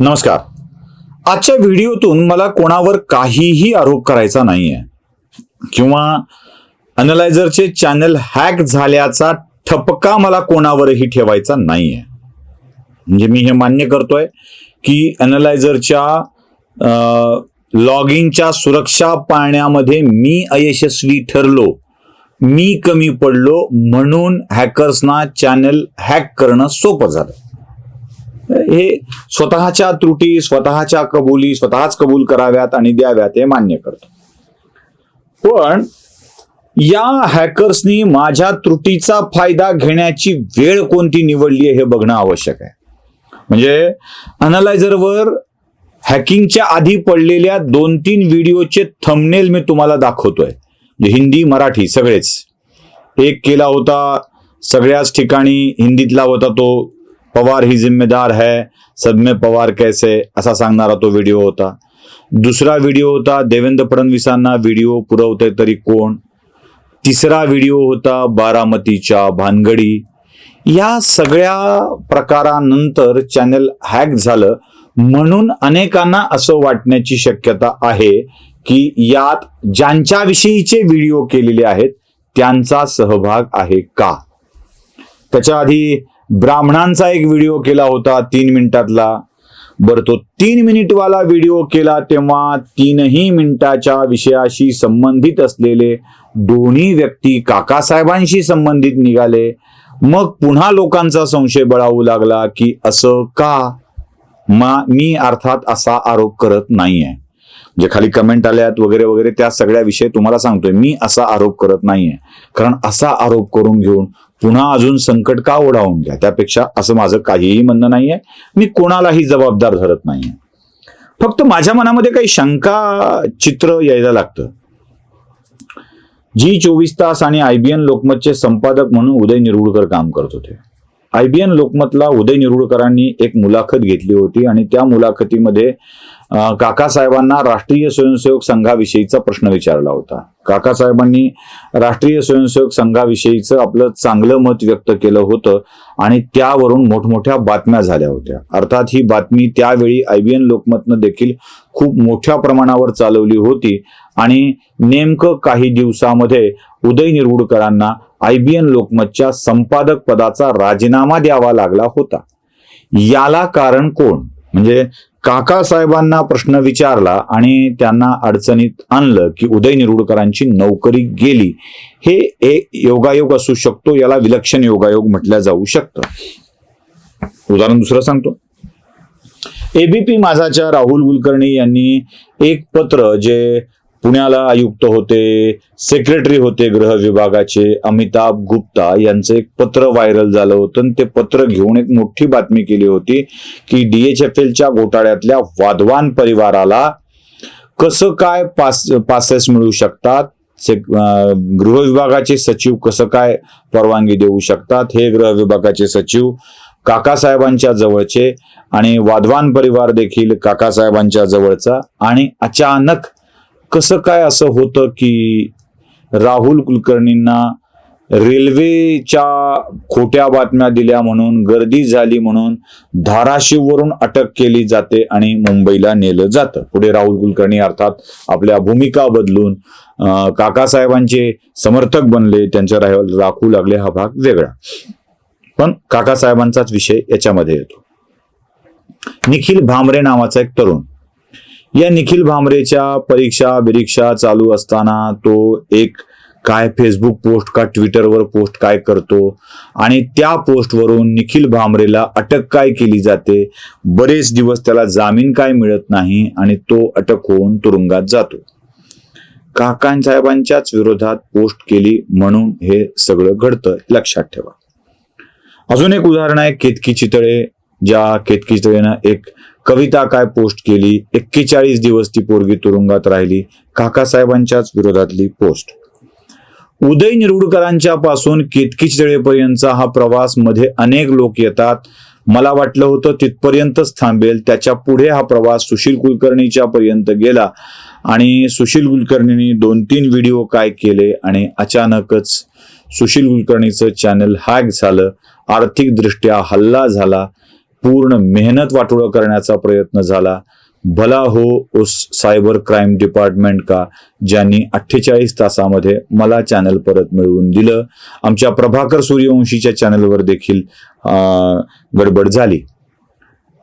नमस्कार. आजच्या व्हिडिओतून मला कोणावर काहीही आरोप करायचा नाहीये. किंवा अनलायझरचे चॅनल हॅक झाल्याचा ठपका मला कोणावरही ठेवायचा नाहीये. म्हणजे मी हे मान्य करतोय की अनलायझरच्या लॉग इनच्या सुरक्षा पाळण्यामध्ये मी अयशस्वी ठरलो. मी कमी पडलो म्हणून हॅकर्सना चॅनल हॅक करणं सोपं झालं. हे स्वतःच्या त्रुटी स्वतःच्या कबुली स्वतःच कबूल कराव्यात आणि द्याव्यात हे मान्य करतो. पण या हॅकर्सनी माझ्या त्रुटीचा फायदा घेण्याची वेळ कोणती निवडली आहे हे बघणं आवश्यक आहे. म्हणजे अनालायझरवर हॅकिंगच्या आधी पडलेल्या दोन तीन व्हिडिओचे थंबनेल मी तुम्हाला दाखवतोय. म्हणजे हिंदी मराठी सगळेच. एक केला होता सगळ्याच ठिकाणी हिंदीतला होता तो. पवार ही जिम्मेदार है सब में पवार कैसे? असा सांगणारा तो व्हिडिओ होता। दुसरा व्हिडिओ होता देवेंद्र फडणवीसांना व्हिडिओ पुरवते तरी कोण? तिसरा व्हिडिओ होता बारामतीच्या भानगडी। या सगळ्या प्रकारानंतर चॅनल हॅक झालं म्हणून अनेकांना असं वाटण्याची शक्यता आहे की यात ज्यांच्याविषयीचे व्हिडिओ केलेले आहेत त्यांचा सहभाग आहे का? त्याच्या आधी ब्राह्मणांचा एक व्हिडिओ केला होता तीन मिनिटातला. बरं तो तीन मिनिटवाला व्हिडिओ केला तेव्हा तीनही मिनिटाच्या विषयाशी संबंधित असलेले दोन्ही व्यक्ती काकासाहेबांशी संबंधित निघाले. मग पुन्हा लोकांचा संशय बळावू लागला की असं का? मा मी अर्थात असा आरोप करत नाहीये. जे खाली कमेंट आल्यात वगैरे वगैरे त्या सगळ्या विषय तुम्हाला सांगतोय. मी असा आरोप करत नाहीये. कारण असा आरोप करून घेऊन पुन्हा अजून संकट का ओढावून घ्या? त्यापेक्षा असं माझं काहीही म्हणणं नाहीये. मी कोणालाही जबाबदार धरत नाहीये. फक्त माझ्या मनामध्ये काही शंका चित्र यायला लागतं. जी चोवीस तास आणि आयबीएन लोकमतचे संपादक म्हणून उदय निरुडकर काम करत होते. आयबीएन लोकमतला उदय निरुळकरांनी एक मुलाखत घेतली होती आणि त्या मुलाखतीमध्ये काकासाहेबांना राष्ट्रीय स्वयंसेवक संघाविषयीचा प्रश्न विचारला होता. काकासाहेबांनी राष्ट्रीय स्वयंसेवक संघाविषयीचं आपलं चांगलं मत व्यक्त केलं होतं आणि त्यावरून मोठमोठ्या बातम्या झाल्या होत्या. अर्थात ही बातमी त्यावेळी आयबीएन लोकमतनं देखील खूप मोठ्या प्रमाणावर चालवली होती आणि नेमकं काही दिवसामध्ये उदय निरुडकरांना आयबीएन लोकमतच्या संपादक पदाचा राजीनामा द्यावा लागला होता. याला कारण कोण? म्हणजे काका साहेबांना प्रश्न विचारला आणि त्यांना अडचणीत आणलं की उदय निरुडकरांची नोकरी गेली. हे एक योगायोग असू शकतो याला विलक्षण योगायोग म्हटलं जाऊ शकतं. उदाहरण दुसरं सांगतो. एबीपी माझाच्या राहुल कुलकर्णी यांनी एक पत्र जे पुण्याला आयुक्त होते सेक्रेटरी होते गृह विभागाचे अमिताभ गुप्ता यांचं एक पत्र व्हायरल झालं होतं आणि ते पत्र घेऊन एक मोठी बातमी केली होती की डीएचएफएलच्या घोटाळ्यातल्या वाधवान परिवाराला कसं काय पास पासेस मिळू शकतात गृह विभागाचे सचिव कसं काय परवानगी देऊ शकतात हे गृह विभागाचे सचिव काकासाहेबांच्या जवळचे आणि वाधवान परिवार देखील काकासाहेबांच्या जवळचा आणि अचानक कसं काय असं होतं की राहुल कुलकर्णींना रेल्वेच्या खोट्या बातम्या दिल्या म्हणून गर्दी झाली म्हणून धाराशिववरून अटक केली जाते आणि मुंबईला नेलं जातं. पुढे राहुल कुलकर्णी अर्थात आपल्या भूमिका बदलून काकासाहेबांचे समर्थक बनले त्यांच्या राह- राखू लागले हा भाग वेगळा. पण काकासाहेबांचाच विषय याच्यामध्ये येतो. निखिल भामरे नावाचा एक तरुण या निखिल भामरेच्या परीक्षा बिरीक्षा चालू असताना तो एक काय फेसबुक पोस्ट का ट्विटरवर पोस्ट काय करतो आणि त्या पोस्टवरून निखिल भामरेला अटक काय केली जाते? बरेच दिवस त्याला जामीन काय मिळत नाही आणि तो अटक होऊन तुरुंगात जातो. काकांसाहेबांच्याच विरोधात पोस्ट केली म्हणून हे सगळं घडतं लक्षात ठेवा. अजून एक उदाहरण आहे केतकी चितळे ज्या केतकी चितळेनं एक कविता काय पोस्ट केली? एक्केचाळीस दिवस ती पोरगी तुरुंगात राहिली. काकासाहेबांच्याच विरोधातली पोस्ट. उदय निरुडकरांच्या पासून कितकीच वेळेपर्यंतचा हा प्रवासमध्ये अनेक लोक येतात? मला वाटलं होतं तिथपर्यंतच थांबेल. त्याच्या पुढे हा प्रवास सुशील कुलकर्णीच्या पर्यंत गेला. आणि सुशील कुलकर्णींनी दोन तीन व्हिडिओ काय केले आणि अचानकच सुशील कुलकर्णीचं चॅनल हॅक झालं. आर्थिकदृष्ट्या हल्ला झाला. पूर्ण मेहनत वाटोळं करण्याचा प्रयत्न झाला. भला हो उस सायबर क्राईम डिपार्टमेंट का ज्यांनी अठ्ठेचाळीस तासामध्ये मला चॅनल परत मिळवून दिलं. आमच्या प्रभाकर सूर्यवंशीच्या चॅनलवर देखील गडबड झाली.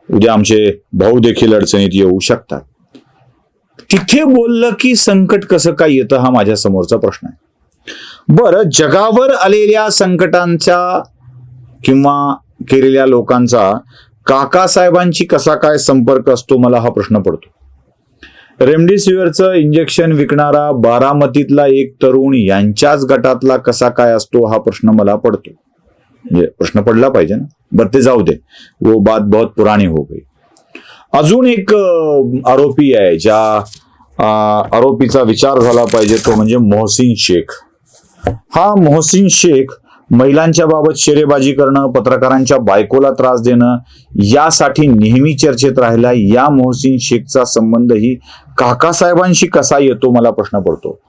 उद्या आमचे भाऊ देखील अडचणीत येऊ शकतात. तिथे बोललं की संकट कसं काय येतं हा माझ्या समोरचा प्रश्न आहे. बरं जगावर आलेल्या संकटांच्या किंवा केलेल्या लोकांचा काकासाहेबांची कसा काय संपर्क असतो मला हा प्रश्न पडतो. रेमडेसिवीरचं इंजेक्शन विकणारा बारामतीतला एक तरुण यांच्याच गटातला कसा काय असतो हा प्रश्न मला पडतो. म्हणजे प्रश्न पडला पाहिजे ना. बरं ते जाऊ दे. वो बात बहुत पुराणी हो गई. अजून एक आरोपी आहे ज्या आरोपीचा विचार झाला पाहिजे तो म्हणजे मोहसिन शेख. हा मोहसिन शेख महिलांच्या बाबत शेरेबाजी करणं पत्रकारांच्या बायकोला त्रास देणं यासाठी नेहमी चर्चेत राहिला. या मोहसिन शेखचा संबंधही काकासाहेबांशी कसा येतो मला प्रश्न पडतो.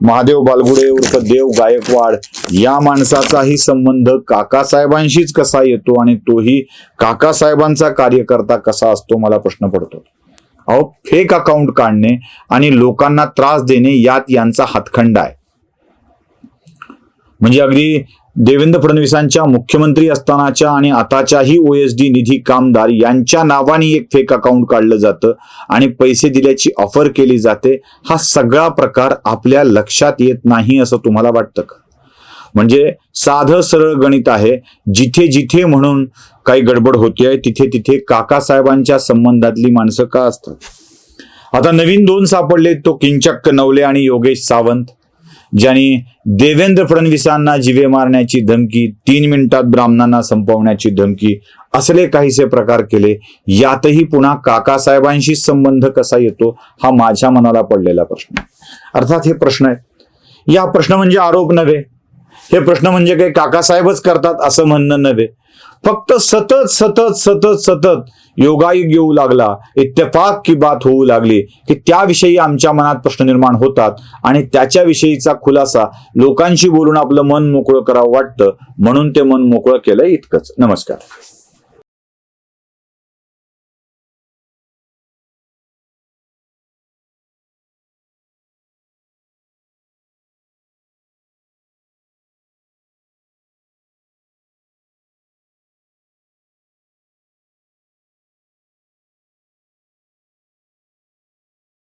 महादेव बालगुडे उर्फ देव गायकवाड या माणसाचाही संबंध काकासाहेबांशीच कसा येतो आणि तोही काकासाहेबांचा कार्यकर्ता कसा असतो मला प्रश्न पडतो. अहो फेक अकाउंट काढणे आणि लोकांना त्रास देणे यात यांचा हातखंडा आहे. म्हणजे अगदी देवेंद्र फडणवीसांच्या मुख्यमंत्री असतानाच्या आणि आताच्याही ओएसडी निधी कामदार यांच्या नावाने एक फेक अकाउंट काढलं जातं आणि पैसे दिल्याची ऑफर केली जाते हा सगळा प्रकार आपल्या लक्षात येत नाही असं तुम्हाला वाटतं का? म्हणजे साधं सरळ गणित आहे जिथे जिथे म्हणून काही गडबड होते तिथे तिथे काकासाहेबांच्या संबंधातली माणसं का असतात? आता नवीन दोन सापडले तो किंचक्क नवले आणि योगेश सावंत. ज्यांनी देवेंद्र फडणवीसांना जिवे मारण्याची धमकी तीन मिनिटात ब्राह्मणांना संपवण्याची धमकी असले काहीसे प्रकार केले यातही पुन्हा काकासाहेबांशी संबंध कसा येतो हा माझ्या मनाला पडलेला प्रश्न. अर्थात हे प्रश्न आहेत. या प्रश्न म्हणजे आरोप नव्हे. हे प्रश्न म्हणजे काही काकासाहेबच करतात असं म्हणणं नव्हे. फक्त सतत सतत सतत सतत योगायोग येऊ लागला इत्तेफाक की बात होऊ लागली की त्याविषयी आमच्या मनात प्रश्न निर्माण होतात आणि त्याच्याविषयीचा खुलासा लोकांशी बोलून आपलं मन मोकळं करावं वाटतं. म्हणून ते मन मोकळं केलं इतकंच. नमस्कार.